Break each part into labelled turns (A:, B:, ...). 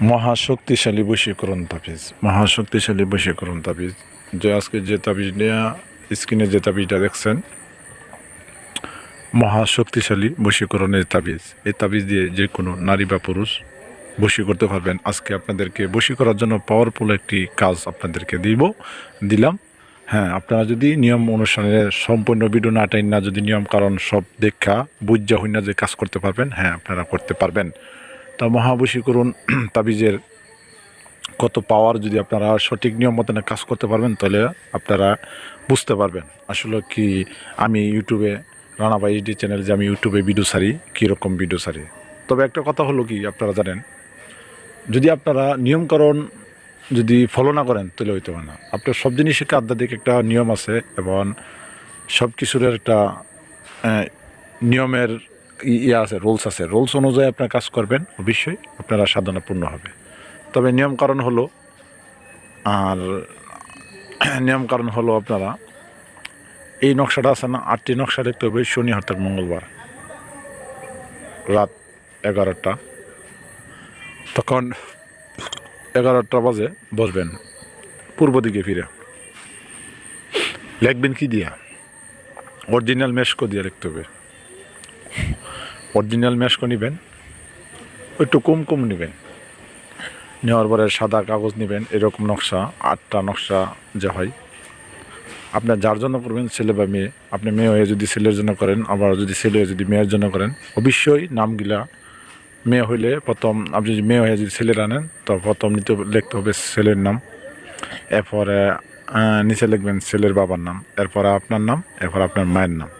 A: মহাশক্তিশালী বশীকরণ তাবিজ। মহাশক্তিশালী বশীকরণ তাবিজ। যে আজকে যে তাবিজ নিয়ে স্ক্রিনে যে তাবিজটা দেখছেন, মহাশক্তিশালী বশীকরণের তাবিজ। এই তাবিজ দিয়ে যে কোনো নারী বা পুরুষ বশী করতে পারবেন। আজকে আপনাদেরকে বশী করার জন্য পাওয়ারফুল একটি কাজ আপনাদেরকে দিব, দিলাম। হ্যাঁ আপনারা যদি নিয়ম অনুসারে সম্পূর্ণ ভিডিও না টাইন না যদি নিয়ম কারণ সব দেখা বুঝা হই না যে কাজ করতে পারবেন হ্যাঁ আপনারা করতে পারবেন। তা মহাবশীকরণ তাবিজের কত পাওয়ার যদি আপনারা সঠিক নিয়ম মতন কাজ করতে পারবেন, তাহলে আপনারা বুঝতে পারবেন আসলে কি আমি ইউটিউবে রানাবাই এইচডি চ্যানেল যে আমি ইউটিউবে ভিডিও সারি কীরকম ভিডিও সারি তবে একটা কথা হলো কি, আপনারা জানেন, যদি আপনারা নিয়মকরণ যদি ফলো না করেন, তাহলে হইতে পারে না। আপনার সব জিনিসের আধ্যাত্মিক একটা নিয়ম আছে, এবং সব কিছুর একটা নিয়মের ইয়ে আছে, রুলস আছে। রুলস অনুযায়ী আপনার কাজ করবেন, অবশ্যই আপনারা সাধনাপূর্ণ হবে। তবে নিয়ম কারণ হলো, আর নিয়ম কারণ হলো আপনারা, এই নকশাটা আছে না, আটটি নকশা দেখতে হবে, শনি, অর্থাৎ মঙ্গলবার, রাত এগারোটা। তখন এগারোটা বাজে, বসবেন, পূর্ব দিকে ফিরে। লিখবেন কি দিয়া? অরিজিনাল মেশকো দিয়ে লিখতে হবে। অরিজিনাল মেশকো নেবেন, একটু কম কম নেবেন। নেওয়ার পরে সাদা কাগজ নেবেন, এরকম নকশা, আটটা নকশা যা হয়। আপনার যার জন্য করবেন ছেলে বা মেয়ে। আপনি মেয়ে হয়ে যদি ছেলের জন্য করেন, আবার যদি ছেলে হয়ে যদি মেয়ের জন্য করেন, অবশ্যই নামগুলা মেয়ে হইলে প্রথম আপনি যদি মেয়ে হয়ে যদি ছেলের আনেন তো প্রথম নিতে লিখতে হবে ছেলের নাম। এরপরে নিচে লিখবেন ছেলের বাবার নাম, এরপরে আপনার নাম, এরপর আপনার মায়ের নাম।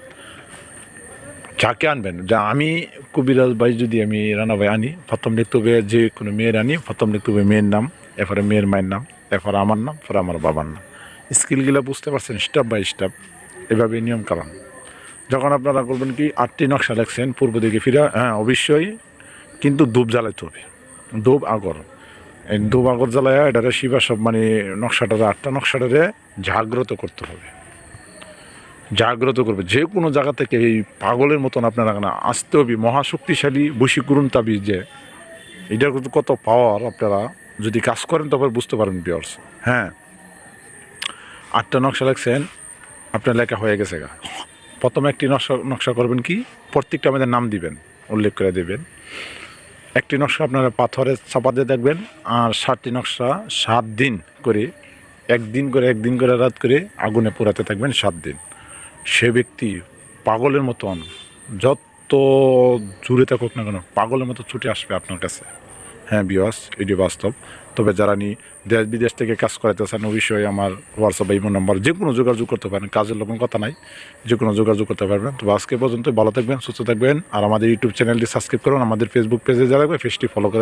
A: যাকে আনবেন, যা আমি কবিরাজ ভাই যদি আমি রানা ভাই আনি, প্রথম লিখতে যে কোনো মেয়ের আনি, প্রথম লিখতে হবে মেয়ের নাম, এরপরে মেয়ের মায়ের নাম, এরপরে আমার নাম পরে আমার বাবার নাম। স্কিলগুলো বুঝতে পারছেন স্টেপ বাই স্টেপ, এভাবে নিয়ম কারণ যখন আপনারা করবেন কি, আটটি নকশা লেখছেন, পূর্ব দিকে ফিরে হ্যাঁ অবশ্যই, কিন্তু ধূপ জ্বালাইতে হবে। ধূপ আগর। এই ধূপ আগর জ্বালায় এটারে শিবা সব মানে নকশাটারে, আটটা নকশাটারে জাগ্রত করতে হবে। জাগ্রত করবে। যে কোনো জায়গা থেকে এই পাগলের মতন আপনারা না আসতে হবে মহাশক্তিশালী বশীকরণ তাবিজ যে, এটার কিন্তু কত পাওয়ার আপনারা যদি কাজ করেন তবে বুঝতে পারবেন বিয়ার্স হ্যাঁ। আটটা নকশা লাগছেন আপনার লেখা হয়ে গেছে গা। প্রথমে একটি নকশা নকশা করবেন কি? প্রত্যেকটা আমাদের নাম দিবেন, উল্লেখ করে দেবেন। একটি নকশা আপনারা পাথরে চাপা দিয়ে দেখবেন, আর সাতটি নকশা সাত দিন করে, একদিন করে একদিন করে রাত করে আগুনে পোড়াতে থাকবেন সাত দিন। সে ব্যক্তি পাগলের মতন, যত জুড়ে থাকুক না কেন, পাগলের মতো ছুটে আসবে আপনার কাছে। হ্যাঁ বিয়স এটি বাস্তব। তবে যারা নি দেশ বিদেশ থেকে কাজ করাইতেছেন, অবশ্যই আমার হোয়াটসঅ্যাপ ইমো নাম্বার যে কোনো যোগাযোগ করতে পারেন। কাজের লোকের কথা নাই যে কোনো যোগাযোগ করতে পারবেন। তবে আজকে পর্যন্ত ভালো থাকবেন, সুস্থ থাকবেন। আর আমাদের ইউটিউব চ্যানেলটি সাবস্ক্রাইব করুন। আমাদের ফেসবুক পেজে যারা পেজটি ফলো করে